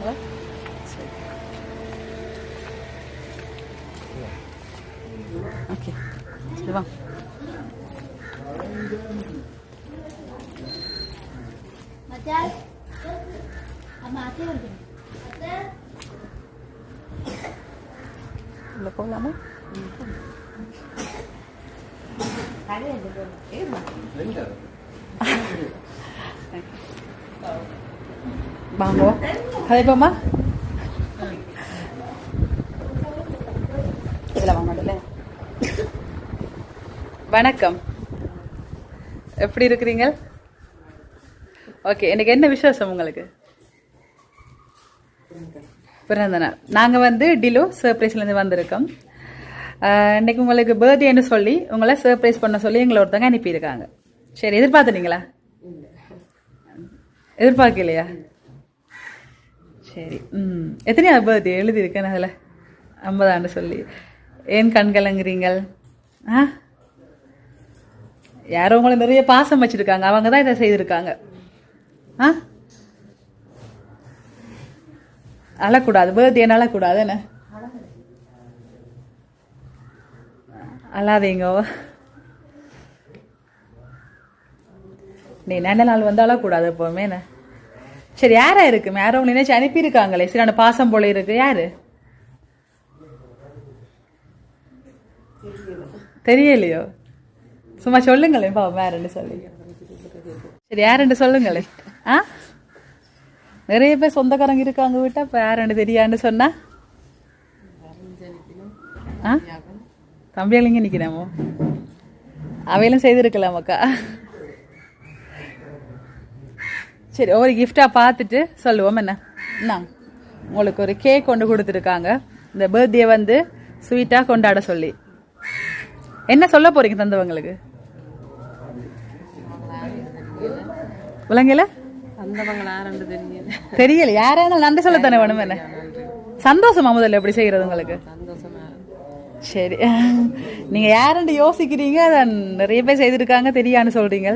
nữa ok được không 맞아? 아마 태우는 맞아? 몇 골나무? 다른 애들은 일만 된다. 망고? வாங்கோ கதைப்போமா இதில் வாங்க வணக்கம். எப்படி இருக்கிறீங்க? ஓகே எனக்கு என்ன விசேஷம் உங்களுக்கு? பிறந்த நாள் நாங்கள் வந்து டிலோ சர்ப்ரைஸ்லேருந்து வந்திருக்கோம். இன்னைக்கு உங்களுக்கு பர்த்டேன்னு சொல்லி உங்களை சர்ப்ரைஸ் பண்ண சொல்லி எங்களை ஒருத்தங்க அனுப்பியிருக்காங்க. சரி எதிர்பார்த்துனீங்களா எதிர்பார்க்கலையா? சரி ம். எத்தனையாவது பர்த்டே எழுதியிருக்கேன் அதில். ஐம்பதாண்டு சொல்லி. ஏன் கண்கலங்குறீங்கள் ஆ? யாரோ உங்களை நிறைய பாசம் வச்சிருக்காங்க. அவங்க தான் இதை செய்திருக்காங்க. ஆ? அழக்கூடாது. பர்த்டேன்னு அழக்கூடாது என்ன? அழாதீங்கோ. நீ நல்ல நாள் வந்து அழக்கூடாது எப்போவுமே என்ன? சரி யாரா இருக்கு? யாரோ ஒன்று நினைச்சு அனுப்பியிருக்காங்களே. சரி பாசம் போல இருக்கு. யாரு? தெரியலையோ? சும்மா சொல்லுங்களேன் பாவம் யாருன்னு சொல்லி. சரி யாருன்னு சொல்லுங்களேன். ஆ? நிறைய பேர் சொந்தக்காரங்க இருக்காங்க விட்டா இப்போ யாருன்னு தெரியான்னு சொன்னா? ஆ? தம்பியாளிங்க நிற்கிறாமோ அவையிலும் செய்திருக்கலாமக்கா? சரி ஒரு கிஃப்டாக பார்த்துட்டு சொல்லுவோம் என்ன? என்ன? உங்களுக்கு ஒரு கேக் கொண்டு கொடுத்துருக்காங்க. இந்த பர்த்டே வந்து ஸ்வீட்டாக கொண்டாட சொல்லி. என்ன சொல்ல போறீங்க தந்தவங்களுக்கு விளங்கல தெரியல. யாராலும் நன்றி சொல்லத்தானே வேணும் என்ன? சந்தோஷமா முதல்ல எப்படி செய்யறது உங்களுக்கு? சரி. நீங்க யாருன்னு யோசிக்கிறீங்க? அதை நிறைய பேர் செய்திருக்காங்க தெரியான்னு சொல்றீங்க.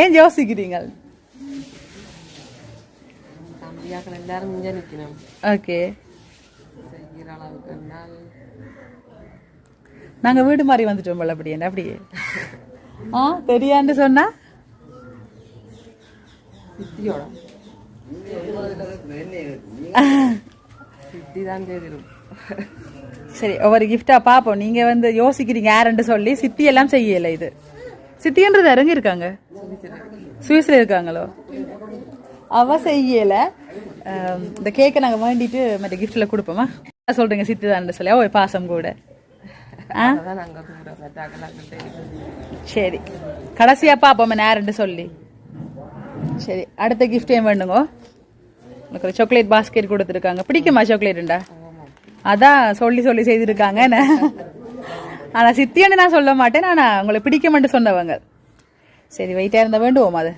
ஏன் யோசிக்கிறீங்க தம்பியாக்கள் எல்லாரும் இங்கே நிற்கணும். ஓகே. செய்கிற அளவுக்கு என்னால் நாங்க வீடு மாதிரி வந்துட்டோம் போல அப்படியே அப்படியே ஆ தெரியான்னு சொன்னா? சித்தியோட. சித்தி தான் செய்திரும் சரி ஒவ்வொரு கிஃப்டா பாப்போம் நீங்க வந்து யோசிக்கிறீங்க யாருன்னு சொல்லி. சித்தி எல்லாம் செய்யல இது. சித்தின்றது இறங்கி இருக்காங்க? சுவிஸ்ல இருக்காங்களோ? அவ செய்யல. இந்த கேக்கை நாங்க வேண்டிட்டு மற்ற கிஃப்ட்ல கொடுப்போமா? என்ன சொல்றீங்க சித்தி தான் சொல்லி. ஓ பாசம் கூட. ஆ? சரி. கடைசியா பாப்போம் நேரண்டு சொல்லி. சரி அடுத்த கிஃப்ட் ஏன் வேணுங்க? உனக்கு ஒரு சாக்லேட் பாஸ்கெட் கொடுத்துருக்காங்க. பிடிக்குமா சாக்லேட்டுண்டா அதான் சொல்லி சொல்லி செய்திருக்காங்க என்ன? ஆனா சித்தியன்னு நான் சொல்ல மாட்டேன். ஆனா உங்களை பிடிக்குமென்று சொன்னவங்க. சரி வெயிட்டா இருந்தா வேண்டுவோம் அது?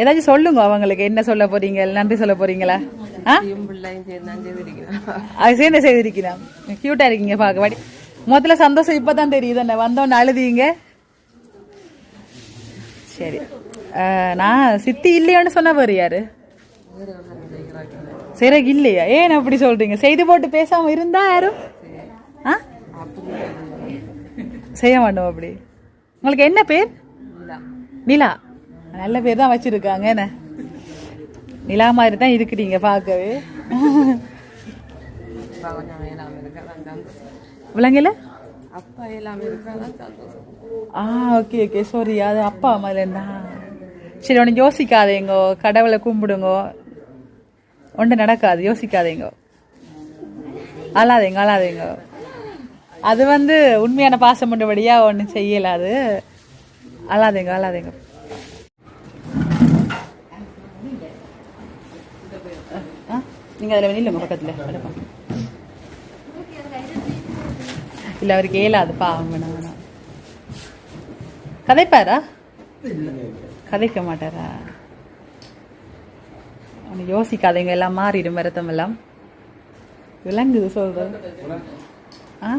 ஏதாச்சும் சொல்லுங்க அவங்களுக்கு என்ன சொல்ல போறீங்க நன்றி சொல்ல போறீங்களா? அது சேர்ந்து செய்திருக்கிறேன். கியூட்டா இருக்கீங்க பார்க்க. வாடி முதல்ல சந்தோஷம் இப்பதான் தெரியுது என்ன? வந்தோன்னு அழுதீங்க? சரி. நான் சித்தி இல்லையான்னு சொன்னவர் யாரு? சரி இல்லையா ஏன் அப்படி சொல்றீங்க? செய்து போட்டு பேசாம இருந்தா யாரும்? ஆ? செய்ய மாட்டோம் அப்படி. உங்களுக்கு என்ன பேர்? நிலா. நல்ல பேர் தான் வச்சிருக்காங்க என்ன? நிலா மாதிரி தான் இருக்கிறீங்க பார்க்கவே. விளங்கல அப்பா சந்தோஷம். ஆ ஓகே ஓகே சாரி அது அப்பா இருந்தா. சரி உனக்கு யோசிக்காதேங்கோ கடவுளை கும்பிடுங்கோ. ஒன்று நடக்காது யோசிக்காதேங்கோ. அழாதேங்க அழாதேங்க. அது வந்து உண்மையான பாசம் பண்ணும்படியா ஒன்றும் செய்யல அது. அழாதேங்க அழாதேங்க. நீங்கள் அதில் வெளியில் பக்கத்தில். இல்லை அவருக்கு ஏலாது பாவம் வேணாம் வேணாம். கதைப்பாரா? கதைக்க மாட்டாரா? ஒன்று யோசிக்காதீங்க எல்லாம் மாறிடும் வருத்தம் எல்லாம். விளங்குது சொல்றது. ஆ?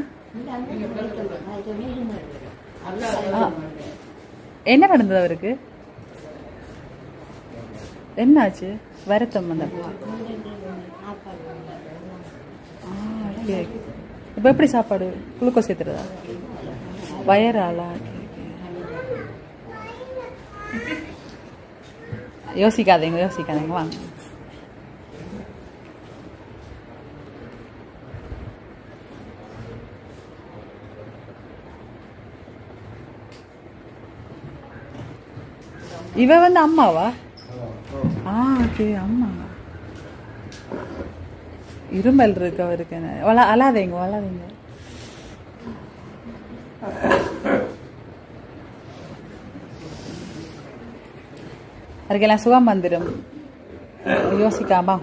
ஆ. என்ன நடந்தது அவருக்கு? என்னாச்சு? வருத்தம் அந்த இப்போ எப்படி சாப்பாடு? குளுக்கோஸ் ஏத்துறதா? வயராளா யோசிக்காதீங்க யோசிக்காதீங்க வாங்க. இவ வந்து அம்மாவா? ஆ ஓகே அம்மா. இருமல் இருக்கு அவருக்கு. வள அழாதீங்க வளாதீங்க அதுக்கெல்லாம் சுகம் வந்துடும் யோசிக்காமா.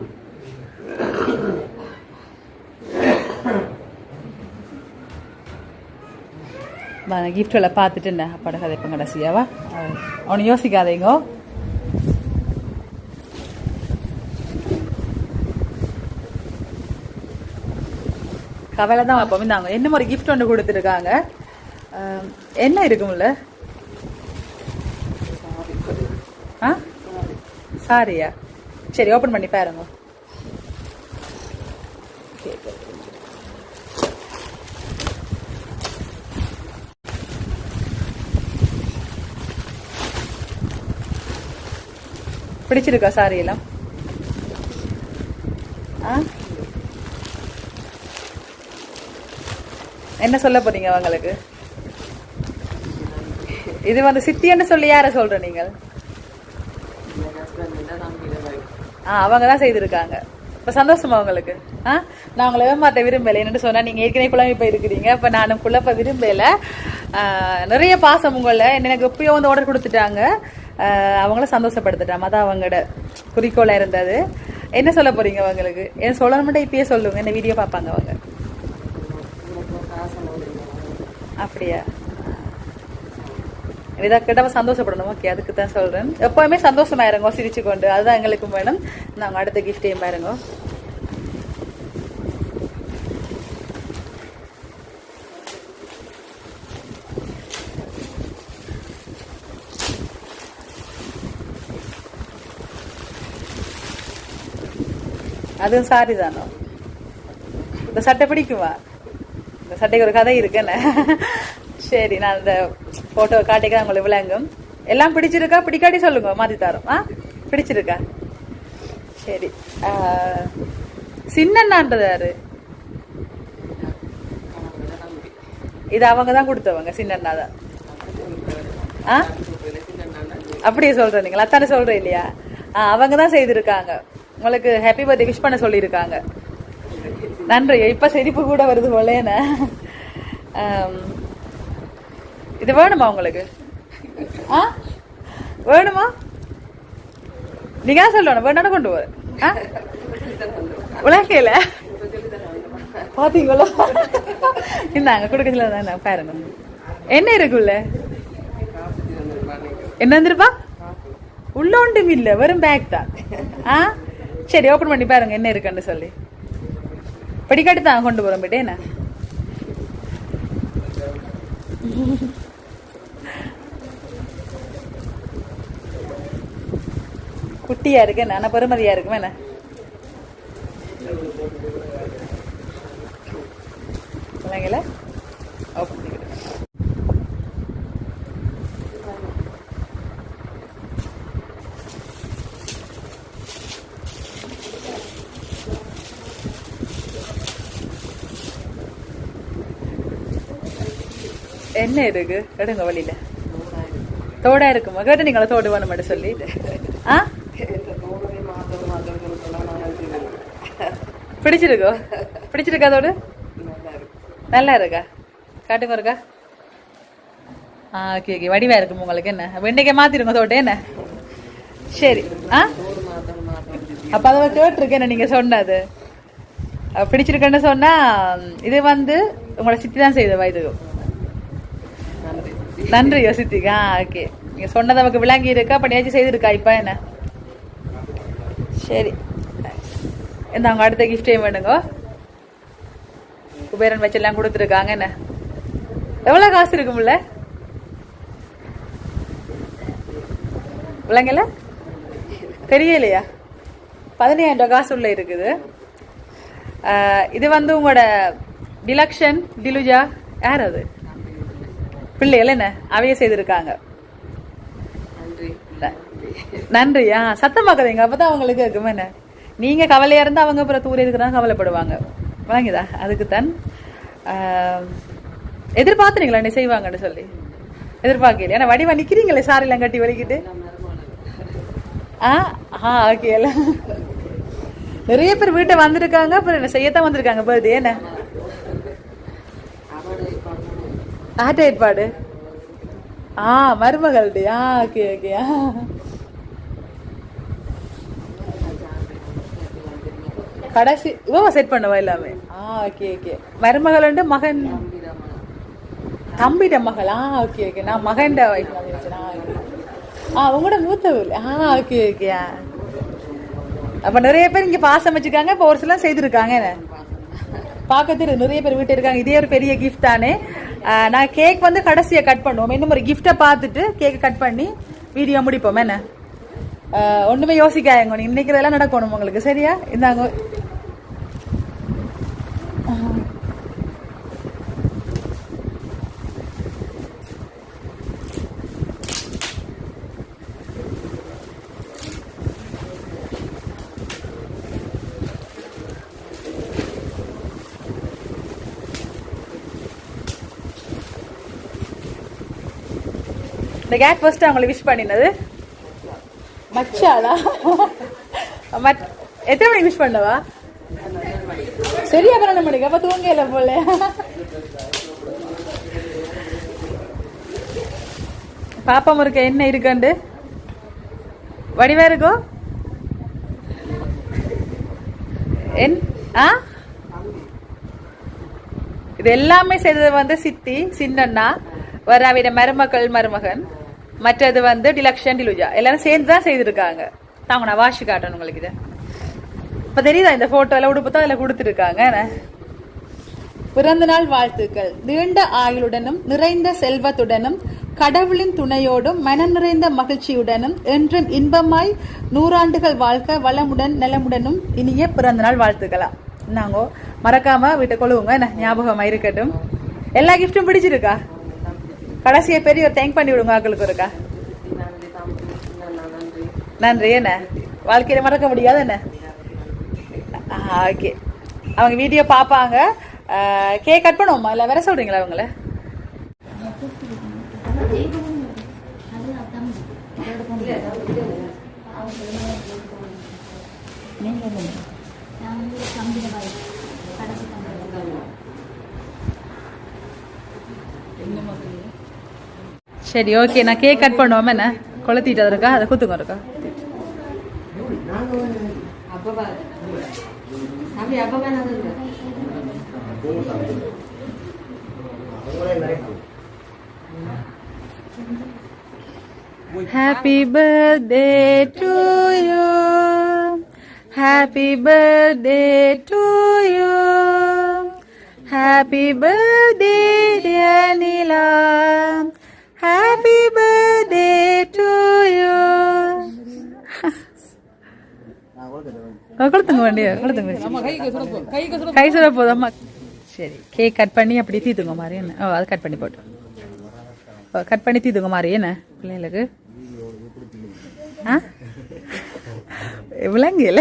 கிஃப்ட் வேலை பார்த்துட்டு என்ன அப்பாட கதை இப்போ கடைசியாவா அவனை யோசிக்காதீங்கோ கவலை தான் அப்போ நாங்கள் என்ன ஒரு கிஃப்ட் ஒன்று கொடுத்துருக்காங்க. என்ன இருக்கும்ல? ஆ? சாரியா சரி ஓப்பன் பண்ணி பாருங்க. பிடிச்சிருக்கா சாரி எல்லாம்? ஆ? என்ன சொல்ல போறீங்க அவங்களுக்கு? இது வந்து சித்தின்னு சொல்லி யார சொல்ற நீங்கள்? ஆ அவங்க தான் செய்திருக்காங்க. இப்போ சந்தோஷமா உங்களுக்கு? ஆ? நான் உங்களை ஏமாத்த விரும்பலை. என்னன்னு சொன்னா நீங்க ஏற்கனவே குழம்பு போயிருக்கிறீங்க. இப்போ நானும் குழப்ப விரும்பல. நிறைய பாசம் உங்களை. எனக்கு எப்பயோ வந்து ஆர்டர் கொடுத்துட்டாங்க. அவங்கள சந்தோஷப்படுத்திட்டாம. அதான் அவங்களோட குறிக்கோளாக இருந்தது. என்ன சொல்ல போறீங்க அவங்களுக்கு என்ன சொல்லணும் மட்டும் இப்பயே சொல்லுங்க. என்ன வீடியோ பார்ப்பாங்க அவங்க. அப்படியா? இதை கிட்ட சந்தோஷப்படணும்? ஓகே அதுக்கு தான் சொல்கிறேன் எப்போவுமே சந்தோஷமாயிருங்கோ இருங்க சிரிச்சு கொண்டு அதுதான் எங்களுக்கு வேணும். நாங்கள் அடுத்த கிஃப்டையும் பாருங்க. அதுவும் சாரி தானோ? இந்த சட்டை பிடிக்குமா? இந்த சட்டைக்கு ஒரு கதை இருக்குன்னு சரி நான் இந்த போட்டோ காட்டிக்கிறேன் உங்களுக்கு விளங்கும். எல்லாம் பிடிச்சிருக்கா? பிடிக்காட்டி சொல்லுங்க மாற்றி தரோம். ஆ? பிடிச்சிருக்கா? சரி சின்னண்ணான்றது யாரு? இது அவங்க தான் கொடுத்தவங்க சின்னண்ணா தான். ஆ? அப்படியே சொல்றீங்களா அத்தானே சொல்கிறேன் இல்லையா? ஆ அவங்க தான் செய்திருக்காங்க. உங்களுக்கு ஹாப்பி பர்த்டே விஷ் பண்ண சொல்லியிருக்காங்க. நன்றி. இப்போ சிரிப்பு கூட வருது போலேன்னு. இது வேணுமா உங்களுக்கு? ஆ? வேணுமா? நீங்க சொல்லணும். வேணும்னு கொண்டு வர ஆ? உலகையில பாத்தீங்களா? இந்தாங்க கொடுக்கல தானே பாருங்க. என்ன இருக்குல்ல என்ன வந்திருப்பா? உள்ள ஒன்றும் இல்ல. வெறும் பேக் தான். ஆ? சரி ஓப்பன் பண்ணி பாருங்க என்ன இருக்குன்னு சொல்லி. படிக்காட்டி தான் கொண்டு போறோம் பிட்டே என்ன? குட்டியா இருக்கு என்ன? ஆனா பெருமதியா இருக்கும் என்ன? ஓப்பன் என்ன இருக்கு எடுங்க வழியில. தோடா இருக்குமா? கேட்டு நீங்கள தோடு வேணும் மட்டும் சொல்லி. ஆ? பிடிச்சிருக்கோ? பிடிச்சிருக்கா தோடு? நல்லா இருக்கா? காட்டுங்க இருக்கா ஆ ஓகே ஓகே வடிவா இருக்கும் உங்களுக்கு? என்ன? வெண்டைக்காய் மாத்திருங்க தோட்டை என்ன? சரி. ஆ? அப்ப அதை கேட்டிருக்கேன் நீங்க சொன்னது. பிடிச்சிருக்கேன்னு சொன்னால் சொன்னா இது வந்து உங்களோட சித்தி தான் செய்த இது நன்றி யோசித்திகா. ஓகே. நீங்கள் சொன்னது நமக்கு விளங்கி இருக்கா பண்ணியாச்சும் செய்திருக்கா? இப்போ என்ன? சரி. இந்த அவங்க அடுத்த கிஃப்டையும் வேணுங்க? குபேரன் வச்செல்லாம் கொடுத்துருக்காங்க. என்ன? எவ்வளோ காசு இருக்கும்ல விளங்கல? தெரியலையா? பதினையாயிரம் ரூபா காசு உள்ள இருக்குது. இது வந்து உங்களோட டிலக்ஷன் டிலுஜா யார் அது? பிள்ளைகள் என்ன? அவைய செய்திருக்காங்க. நன்றி. ந- நன்றி. ஆ சத்தமாக்குறீங்க அப்பதான் அவங்களுக்கு இருக்குமே என்ன? நீங்க கவலையா இருந்தா அவங்க அப்புறம் தூர இருக்கிறாங்க கவலைப்படுவாங்க. வழங்குதா? அதுக்கு தான். எதிர்பார்த்துறீங்களா நீ செய்வாங்கன்னு சொல்லி? எதிர்பார்க்கல ஏன்னா வடிவா நிக்கிறீங்களே சாரிலாம் கட்டி வலிக்கிட்டு? ஆ ஆ ஓகே நிறைய பேர் வீட்டை வந்திருக்காங்க. அப்புறம் என்ன செய்யத்தான் வந்திருக்காங்க. பர்த்டே என்ன அவரோட இப்போ ஆட்ட ஏற்பாடு ஆ மருமகள்டி ஆ ஓகே ஓகே ஆ கடைசி இவ செட் பண்ணுவா எல்லாமே ஆ ஓகே ஓகே மருமகள் உண்டு மகன் தம்பிட மகள் ஆ ஓகே ஓகே நான் மகன்ட வைஃப் ஆ okay. ஆ உங்களோட மூத்தவர் ஆ ஓகே ஓகே அப்ப நிறைய பேர் இங்க பாசம் வச்சுக்காங்க இப்போ ஒரு சில செய்திருக்காங்க என்ன நிறைய பேர் வீட்டு இருக்காங்க இதே ஒரு பெரிய கிஃப்ட் தானே நான் கேக் வந்து கடைசியை கட் பண்ணுவோம். இன்னும் ஒரு கிஃப்டை பார்த்துட்டு கேக்கை கட் பண்ணி வீடியோ முடிப்போம். என்ன? ஒன்றுமே யோசிக்காயங்க இன்னைக்கு இதெல்லாம் நடக்கணும் உங்களுக்கு. சரியா? இந்தாங்க. கேட் ஃபர்ஸ்ட் அவங்களை விஷ் பண்ணினது. மச்சாளா? மத் எத்தனை மணிக்கு விஷ் பண்ணவா? சரியா பன்னெண்டு மணிக்கு? அப்ப தூங்கல போல. பாப்பா முறுக்க என்ன இருக்கண்டு? வடிவா இருக்கோ? என் ஆ? இது எல்லாமே செய்தது வந்து சித்தி சின்னண்ணா வர மருமக்கள் மருமகன். மற்றது வந்து டிலக்ஷன் டிலுஜா எல்லாரும் சேர்ந்து தான் செய்திருக்காங்க. தாங்க நான் வாஷி காட்டணும் உங்களுக்கு இதை இப்போ தெரியுதா இந்த போட்டோல உடுப்பு தான் அதில் கொடுத்துருக்காங்க? பிறந்தநாள் பிறந்த நாள் வாழ்த்துக்கள். நீண்ட ஆயுளுடனும் நிறைந்த செல்வத்துடனும் கடவுளின் துணையோடும் மனம் நிறைந்த மகிழ்ச்சியுடனும் என்றும் இன்பமாய் நூறாண்டுகள் வாழ்க்க வளமுடன் நலமுடனும் இனிய பிறந்த நாள் வாழ்த்துக்களா? நாங்கோ மறக்காம வீட்டை கொழுவுங்க. ஞாபகமாக இருக்கட்டும். எல்லா கிஃப்ட்டும் பிடிச்சிருக்கா? கடைசியை பெரிய ஒரு தேங்க் பண்ணி விடுங்க ஆக்களுக்கு இருக்கா நன்றி நன்றி நன்றி என்ன? வாழ்க்கையில மறக்க முடியாது என்ன? ஓகே அவங்க வீடியோ பார்ப்பாங்க. கேக் கட் பண்ணுவோமா? இல்லை வேற சொல்றீங்களா அவங்கள அது தம்பி நான் வந்து தம்பிட பாய் கடைசி தம்பி சரி ஓகே நான் கேக் கட் பண்ணுவோம் என்ன? கொளுத்திட்டு இருக்கா அதை குத்துங்க இருக்கா happy birthday to you happy birthday to you happy birthday Nila happy birthday to you கொடுத்துங்க வண்டியா கொடுத்துங்க கை சுட போதும் சரி கேக் கட் பண்ணி அப்படி தீத்துங்க மாதிரி என்ன? ஓ அது கட் பண்ணி போட்டு. ஓ கட் பண்ணி தீத்துங்க மாதிரி என்ன? பிள்ளைங்களுக்கு? ஆ? விளங்கல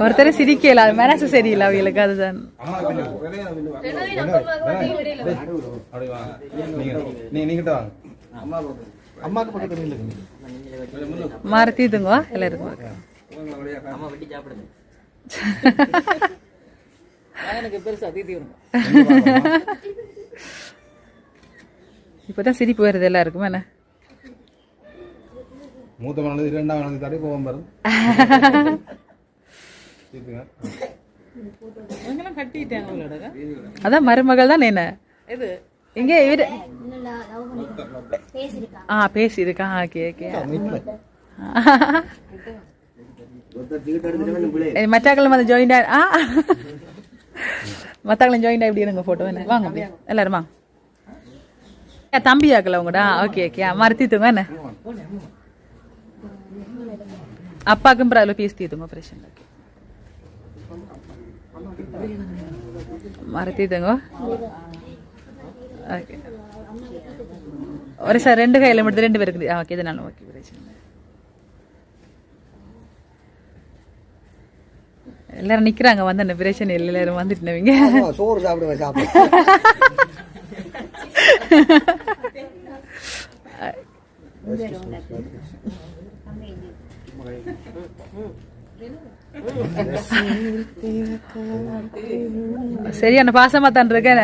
ஒருத்தர் சிரிக்கல மனசு சரியில்லை அவங்களுக்கு அதுதான். அம்மாக்கு பக்கத்துல மாறி தீத்துங்க எல்லாருக்கும். எனக்கு பெருசா தீதி வரும் இப்பதான் சிரிப்பு வருது எல்லாருக்கும் என்ன மூத்த மனது இரண்டாம் மனது தடை கட்டிட்டாங்க அவங்களோட அதான் மருமகள் தான் என்ன இது இங்க ஆ பேசியிருக்கா ஓகே ஓகே மറ്റാக்களும் வந்து ஜாயின் ஆ மத்தாக்களும் ஜாயின் இப்படி இருங்க போட்டோ என்ன வாங்க அப்படியே. எல்லாரும்? வாங்க ஏ, தம்பி ஆக்கல உங்கடா? ஓகே ஓகே மறுத்தித்துங்க என்ன? அப்பாக்கும் பிறகு பேசி தீத்துங்க பிரச்சனை ஓகே மறுத்தித்துங்க ஓகே ஒரு சார் ரெண்டு கையில் மட்டும் ரெண்டு பேருக்கு ஓகே இதனால ஓகே பிரச்சனை எல்லாரும் நிக்கிறாங்க வந்து அந்த பிரச்சனை இல்லை எல்லாரும் வந்துட்டுனவங்க. சோறு சாப்பிடுவேன் சரியான பாசமா தான் இருக்கேன்?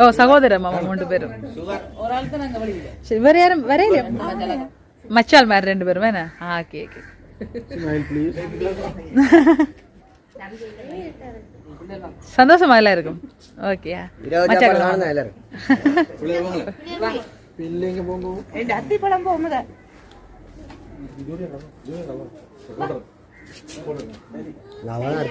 ஓ சகோதர மாமா மூன்று பேரும். வேற யாரும் வரையில மச்சால் மாதிரி ரெண்டு பேரும் வேணா? ஆ ஓகே ஓகே. ஸ்மைல் ப்ளீஸ் சந்தோஷமா எல்லாம் இருக்கும் ஓகே இருபது சாப்பாடு நானும் தான் எல்லாரும்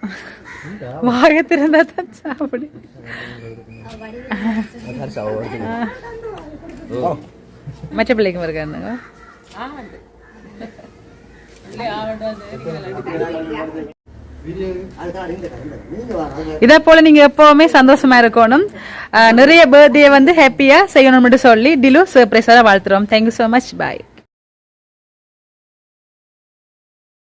பிள்ளைங்க போங்க வாய திறந்தா தான் சாப்பிடு மற்ற பிள்ளைக்கும் இருக்காருங்க இதே போல நீங்க எப்பவுமே சந்தோஷமா இருக்கணும். நிறைய பர்த்டே வந்து ஹாப்பியா செய்யணும்னு சொல்லி டிலு சர்ப்ரைஸாக வாழ்த்துறோம். Thank you so much bye